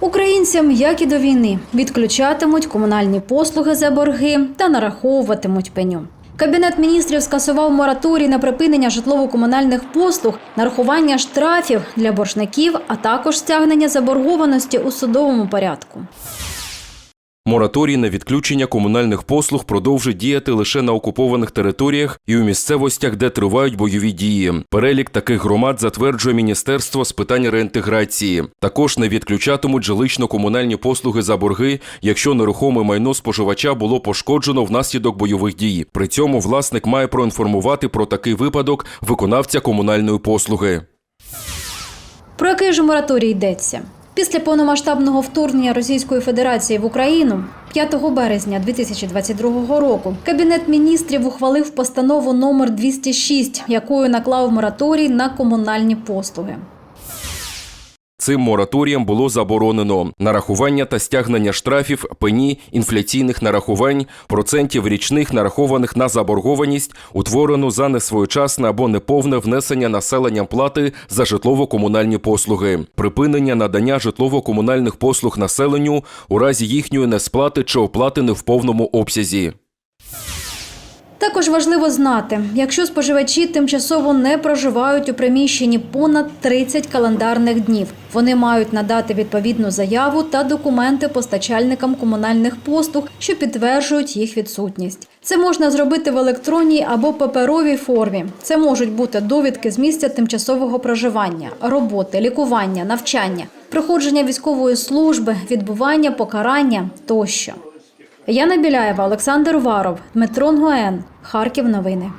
Українцям, як і до війни, відключатимуть комунальні послуги за борги та нараховуватимуть пеню. Кабінет міністрів скасував мораторій на припинення житлово-комунальних послуг, нарахування штрафів для боржників, а також стягнення заборгованості у судовому порядку. Мораторій на відключення комунальних послуг продовжить діяти лише на окупованих територіях і у місцевостях, де тривають бойові дії. Перелік таких громад затверджує Міністерство з питань реінтеграції. Також не відключатимуть жилищно-комунальні послуги за борги, якщо нерухоме майно споживача було пошкоджено внаслідок бойових дій. При цьому власник має проінформувати про такий випадок виконавця комунальної послуги. Про який же мораторій йдеться? Після повномасштабного вторгнення Російської Федерації в Україну 5 березня 2022 року Кабінет міністрів ухвалив постанову номер 206, якою наклав мораторій на комунальні послуги. Цим мораторієм було заборонено нарахування та стягнення штрафів, пені, інфляційних нарахувань, процентів річних нарахованих на заборгованість, утворену за несвоєчасне або неповне внесення населенням плати за житлово-комунальні послуги, припинення надання житлово-комунальних послуг населенню у разі їхньої несплати чи оплати не в повному обсязі. Також важливо знати, якщо споживачі тимчасово не проживають у приміщенні понад 30 календарних днів, вони мають надати відповідну заяву та документи постачальникам комунальних послуг, що підтверджують їх відсутність. Це можна зробити в електронній або паперовій формі. Це можуть бути довідки з місця тимчасового проживання, роботи, лікування, навчання, проходження військової служби, відбування покарання тощо. Яна Біляєва, Олександр Варов, Дмитро Гоен, Харків. Новини.